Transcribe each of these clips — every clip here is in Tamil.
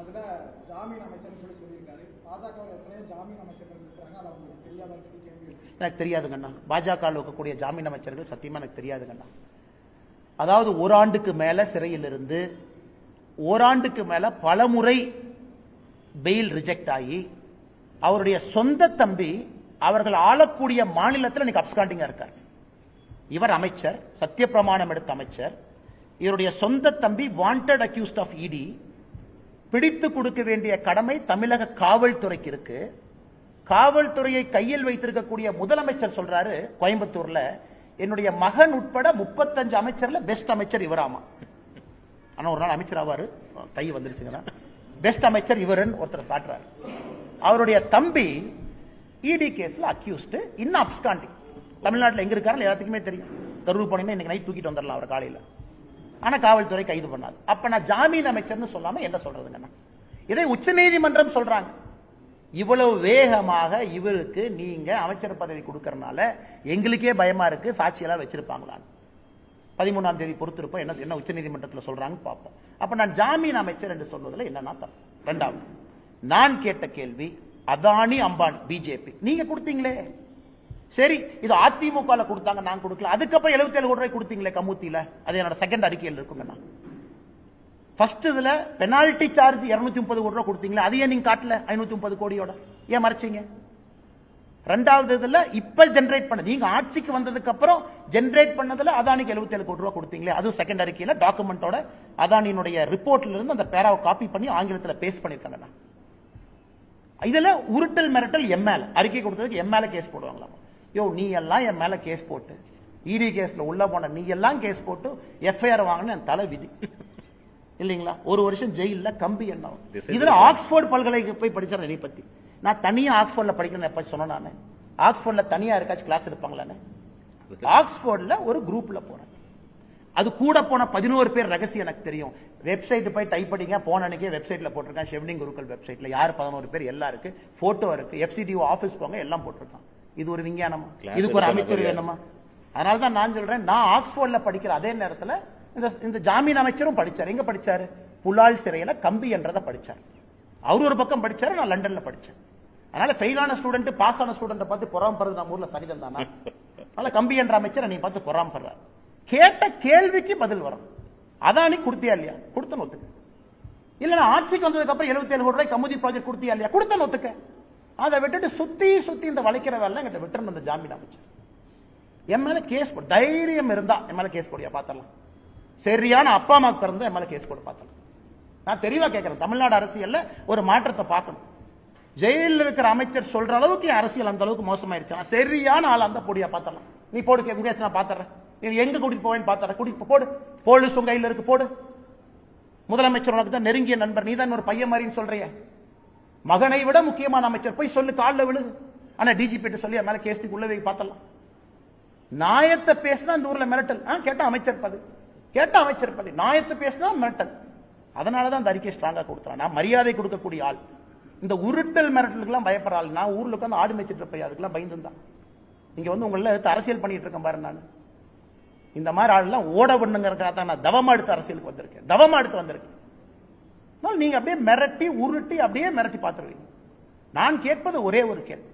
அதுல ஜாமீன் அமைச்சர்னு சொல்லி சொல்லியிருக்காரு. பாஜக எத்தனையோ ஜாமீன் அமைச்சர்கள் இருக்கிறாங்க அது அவங்களுக்கு தெரியாத கேள்வி எனக்கு தெரியாதுங்கண்ணா பாஜக இருக்கக்கூடிய ஜாமீன் அமைச்சர்கள் சத்தியமா எனக்கு தெரியாதுங்கண்ணா அதாவது ஓராண்டுக்கு மேல சிறையில் இருந்து ஓராண்டுக்கு மேல பலமுறை பெயில் ரிஜெக்ட் ஆகி அவருடைய சொந்த தம்பி அவர்கள் ஆளக்கூடிய மாநிலத்தில் இன்னைக்கு அப்ஸ்காண்டிங்கா இருக்கார். இவர் அமைச்சர் சத்தியப்பிரமாணம் எடுத்த அமைச்சர். இவருடைய சொந்த தம்பி வாண்டட் அக்யூஸ்ட் ஆஃப் இடி பிடித்து கொடுக்க வேண்டிய கடமை தமிழக காவல்துறைக்கு இருக்கு. காவல்துறையை கையில் வைத்திருக்கக்கூடிய முதலமைச்சர் சொல்றாரு கோயம்புத்தூர்ல என்னுடைய மகன் உட்பட முப்பத்தஞ்சு அமைச்சர்ல பெஸ்ட் அமைச்சர் இவராமா. ஆனா ஒரு நாள் அமைச்சர் ஆவாரு. கை வந்துருச்சுங்கன்னா பெஸ்ட் அமைச்சர் இவருன்னு ஒருத்தர் காட்டுறாரு. அவருடைய தம்பி இடி கேஸ்ல அக்யூஸ்டு இன்னும் அப்ஸ்காண்டி தமிழ்நாட்டில் எங்க இருக்காரு எல்லாத்துக்குமே தெரியும். கரூர் போனீங்கன்னா இன்னைக்கு நைட் தூக்கிட்டு வந்துடலாம் அவர் காலையில். ஆனா காவல்துறை கைது பண்ணாது அப்ப நான் ஜாமீன் அமைச்சர்னு சொல்லாம என்ன சொல்றதுங்கண்ணா இதை உச்சநீதிமன்றம் சொல்றாங்க. இவ்வளவு வேகமாக இவருக்கு நீங்க அமைச்சர் பதவி கொடுக்கறனால எங்களுக்கே பயமா இருக்கு சாட்சியெல்லாம் வச்சிருப்பாங்களான்னு. பதிமூணாம் தேதி பொறுத்திருப்போம் என்ன என்ன உச்சநீதிமன்றத்தில் சொல்றாங்கன்னு பார்ப்போம். அப்ப நான் ஜாமீன் அமைச்சர் என்று சொல்வதில் என்னன்னா தப்பு. ரெண்டாவது நான் கேட்ட கேள்வி அதானி அம்பானி பிஜேபி நீங்க கொடுத்தீங்களே. சரி இது அதிமுக கொடுத்தாங்க நான் கொடுக்கல. அதுக்கப்புறம் 77 கோடி ரூபாய் கொடுத்தீங்களே கமுத்தியில அது என்னோட செகண்ட் அறிக்கையில் இருக்குங்கண்ணா ஃபர்ஸ்ட் இதுல பெனால்டி சார்ஜ் 230 முப்பது கோடி ரூபாய் கொடுத்தீங்களா அதையே நீங்க காட்டல 530 முப்பது கோடியோட. ஏன் மறைச்சீங்க? ரெண்டாவது இதுல இப்ப ஜென்ரேட் பண்ண நீங்க ஆட்சிக்கு வந்ததுக்கு அப்புறம் ஜென்ரேட் பண்ணதுல அதானிக்கு 77 கோடி ரூபாய் கொடுத்தீங்களே அதுவும் செகண்ட் அறிக்கையில டாக்குமெண்டோட அதானியினுடைய ரிப்போர்ட்ல இருந்து அந்த பேராவை காப்பி பண்ணி ஆங்கிலத்தில் பேஸ்ட் பண்ணிருக்காங்கண்ணா இதுல உருட்டல் மிரட்டல் எம்எல் அறிக்கை கொடுத்ததுக்கு எம்எல்ஏ கேஸ் போடுவாங்களா யோ நீ எல்லாம் என் மேல கேஸ் போட்டு இடி கேஸ்ல உள்ள போன நீ எல்லாம் கேஸ் போட்டு எஃப்ஐஆர் வாங்கின என் தலை விதி. இல்லைங்களா? ஒரு வருஷம் ஜெயில்ல கம்பி என்ன? இதுல ஆக்ஸ்போர்ட் பல்கலைக்கு போய் படிச்சார் என்னை பத்தி. நான் தனியா ஆக்ஸ்போர்ட்ல படிக்கணும் எப்ப சொன்னேன் நானு? ஆக்ஸ்போர்ட்ல தனியா இருக்காச்சும் கிளாஸ் எடுப்பாங்களான்னு ஆக்ஸ்போர்ட்ல ஒரு குரூப்ல போறேன் அது கூட போன பதினோரு பேர் ரகசியம் எனக்கு தெரியும். வெப்சைட் போய் டைப் பண்ணிங்க போன அன்னைக்கே வெப்சைட்ல போட்டிருக்கேன். ஷெவ்னிங் குருக்கள் வெப்சைட்ல யார்? பதினோரு பேர் எல்லாம் இருக்கு. போட்டோ இருக்கு எஃப்சிடிஓ ஆபீஸ் போங்க எல்லாம் போட்டிருக்கான். இது ஒரு விஞ்ஞானமா? இதுக்கு ஒரு அமைச்சர் வேணுமா? அதனால தான் நான் சொல்றேன் நான் ஆக்ஸ்போர்ட்ல படிக்கிற அதே நேரத்துல இந்த இந்த ஜாமீன் அமைச்சரும் படிச்சார். எங்க படிச்சாரு? புலால் சிறையில கம்பி என்றதை படிச்சார். அவர் ஒரு பக்கம் படிச்சாரு நான் லண்டன்ல படிச்சேன். அதனால ஃபெயிலான ஸ்டூடெண்ட் பாஸ் ஆன ஸ்டூடெண்ட் பார்த்து பொறாமப்படுறது நம்ம ஊர்ல சனிதம் தானா? அதனால கம்பி என்ற அமைச்சர் நீ பார்த்து பொறாமப்படுறாரு கேட்ட கேள்விக்கு பதில் வரும். அதானி கொடுத்தியா இல்லையா? கொடுத்தன ஒத்துக்க இல்ல நான் ஆட்சிக்கு வந்ததுக்கு அப்புறம் 77 கோடி ரூபாய் கமுதி ப்ராஜெக்ட் கொடுத்தியா இல்லையா? கொடுத்தன ஒத்துக்க அதை விட்டுட்டு சுத்தி சுத்தி இந்த வளைக்கிற வேலை என்கிட்ட விட்டுருந்த அந்த ஜாமீன் அமைச்சர். என் மேல கேஸ் போடு தைரியம் இருந்தா என் மேல கேஸ் போடியா பாத்திரலாம். சரியான அப்பா அம்மாக்கு பிறந்த என் மேல கேஸ் போடு பாத்திரலாம். நான் தெளிவா கேட்கிறேன் தமிழ்நாடு அரசியல்ல ஒரு மாற்றத்தை பார்க்கணும். ஜெயிலில் இருக்கிற அமைச்சர் சொல்ற அளவுக்கு அரசியல் அந்த அளவுக்கு மோசமாயிருச்சு. சரியான ஆள் அந்த போடியா பாத்திரலாம். நீ போடு கே- நான் பாத்துறேன் நீ எங்க கூட்டிட்டு போவேன்னு பாத்துறேன் கூட்டிட்டு போடு. போலீஸ் உங்க கையில் இருக்கு போடு. முதலமைச்சர் உனக்கு தான் நெருங்கிய நண்பர் நீ தான் ஒரு பையன் மாதிரின்னு சொல்றியே. மகனை விட முக்கியமான அமைச்சர். போய் சொல்லு காலில் விழுது ஆனா டிஜிபி சொல்லி மேல கேஸ் உள்ள போய் பார்த்தலாம் நாயத்தை பேசினா இந்த ஊர்ல மிரட்டல். ஆ, கேட்டா அமைச்சர் பது கேட்டா அமைச்சர் பதவி. நாயத்தை பேசினா மிரட்டல். அதனாலதான் அந்த அறிக்கை ஸ்ட்ராங்கா கொடுத்தான் நான் மரியாதை கொடுக்கக்கூடிய ஆள். இந்த உருட்டல் மிரட்டலுக்குலாம் பயப்படுற ஆள். நான் ஊர்ல உட்காந்து ஆடு மேய்ச்சிட்டு இருப்பேன். அதுக்கெல்லாம் பயந்துதான் இங்க வந்து உங்களை எடுத்து அரசியல் பண்ணிட்டு இருக்கேன் பாரு நான். இந்த மாதிரி ஆள்லாம் ஓட பண்ணுங்கிறதுக்காக தான் நான் தவமா எடுத்து அரசியலுக்கு வந்திருக்கேன். தவமா எடுத்து வந்திருக்கேன். நீங்க அப்படியே மிரட்டி உருட்டி அப்படியே மிரட்டி பார்த்துருவீங்க. நான் கேட்பது ஒரே ஒரு கேள்வி.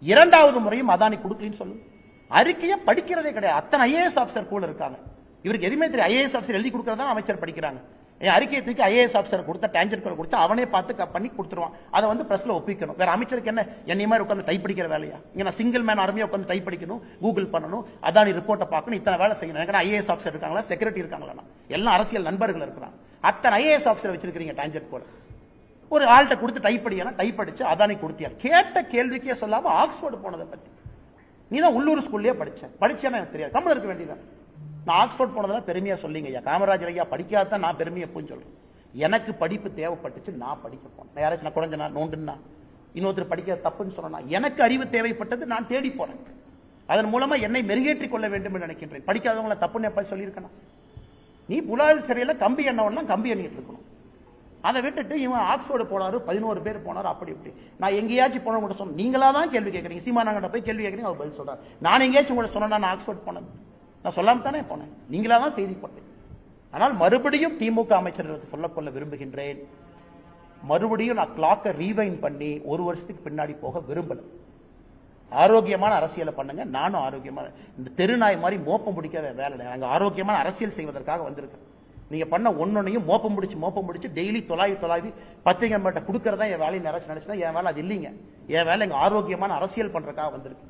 இரண்டாவது முறையும் அதானி கொடுக்கலன்னு சொல்லு. அறிக்கையை படிக்கிறதே கிடையாது. அத்தனை ஐஏஎஸ் ஆஃபீஸர் கூட இருக்காங்க. இவருக்கு எதுவுமே தெரியும் ஐஏஎஸ் ஆஃபீஸர் எழுதி கொடுக்கறதா அமைச்சர் படிக்கிறாங்க. என் அறிக்கையை தூக்கி ஐஏஎஸ் ஆஃபீஸர் கொடுத்த டேஞ்சர் கொடுத்து அவனே பார்த்து பண்ணி கொடுத்துருவான். அதை வந்து பிரஸ்ல ஒப்பிக்கணும். வேற அமைச்சருக்கு என்ன? என்னை மாதிரி உட்காந்து டைப் படிக்கிற வேலையா? இங்க நான் சிங்கிள் மேன் ஆர்மியா உட்காந்து டைப் படிக்கணும் கூகுள் பண்ணணும் அதானி ரிப்போர்ட்டை பார்க்கணும் இத்தனை வேலை செய்யணும். எனக்கு ஐஏஎஸ் ஆஃபீஸர் இருக்காங்களா? செக்ரட்டரி இருக்காங்களா? எல்லாம் அரசியல் நண்பர்கள் இருக்கிறாங்க. அத்தனை ஐஏஎஸ் ஆஃபீஸர் வச்சிருக்கீங்க டேஞ்சர் போல. ஒரு ஆள்கிட்ட கொடுத்து டைப் படிக்கணும் டைப் அடிச்சு அதானே கொடுத்தியா கேட்ட கேள்விக்கே சொல்லாம ஆக்ஸ்போர்டு போனதை பத்தி. நீ தான் உள்ளூர் ஸ்கூல்லயே படிச்ச. படிச்சேன்னா எனக்கு தெரியாது. தமிழ் இருக்க வேண்டியதான் நான் ஆக்ஸ்போர்ட் போனதெல்லாம் பெருமையா சொல்லிங்க ஐயா காமராஜர் ஐயா படிக்காதான் நான் பெருமையை எப்பவும் சொல்றேன். எனக்கு படிப்பு தேவைப்பட்டுச்சு நான் படிக்க போனேன் நான் யாராச்சும் நான் குழந்தை நோண்டுன்னா இன்னொருத்தர் படிக்க தப்புன்னு சொன்னா எனக்கு அறிவு தேவைப்பட்டது நான் தேடி போனேன் அதன் மூலமா என்னை மெருகேற்றிக் கொள்ள வேண்டும் என்று நினைக்கின்றேன். படிக்காதவங்களை தப்புன்னு எப்ப சொல்லியிருக்கேன் நீ புலால் சிறையில் கம்பி எண்ணவெல்லாம் கம்பி எண்ணிட்டு இருக்கணும். அதை விட்டுட்டு இவன் ஆக்ஸ்போர்டு போனாரு பதினோரு பேர் போனாரு அப்படி இப்படி. நான் எங்கேயாச்சும் போன கூட சொன்னேன் நீங்களா தான் கேள்வி கேட்குறீங்க சீமானாங்கிட்ட போய் கேள்வி கேட்குறீங்க அவர் பதில் சொல்கிறார் நான் எங்கேயாச்சும் கூட சொன்னா நான் ஆக்ஸ்போர்ட் போனேன். நான் சொல்லாம தானே போனேன். நீங்களா தான் செய்தி போட்டேன் ஆனால் மறுபடியும் திமுக அமைச்சர்களுக்கு சொல்லக்கொள்ள விரும்புகின்றேன். மறுபடியும் நான் கிளாக்கை ரீவைன் பண்ணி ஒரு வருஷத்துக்கு பின்னாடி போக விரும்பலை. ஆரோக்கியமான அரசியலை பண்ணுங்க. நானும் ஆரோக்கியமான இந்த தெருநாய் மாதிரி மோப்பம் பிடிக்காத வேலை அங்கே ஆரோக்கியமான அரசியல் செய்வதற்காக வந்திருக்கேன் நீங்க பண்ண ஒன்னொன்னையும் மோப்பம் பிடிச்சி மோப்பம் பிடிச்சி டெய்லி தொலாவி தொலாவி பத்திரிகை மேட்ட கொடுக்கறதா என் வேலையை நினைச்சு நினைச்சுதான் என் வேலை. அது இல்லைங்க. என் வேலை இங்கே ஆரோக்கியமான அரசியல் பண்றதுக்காக வந்திருக்கு.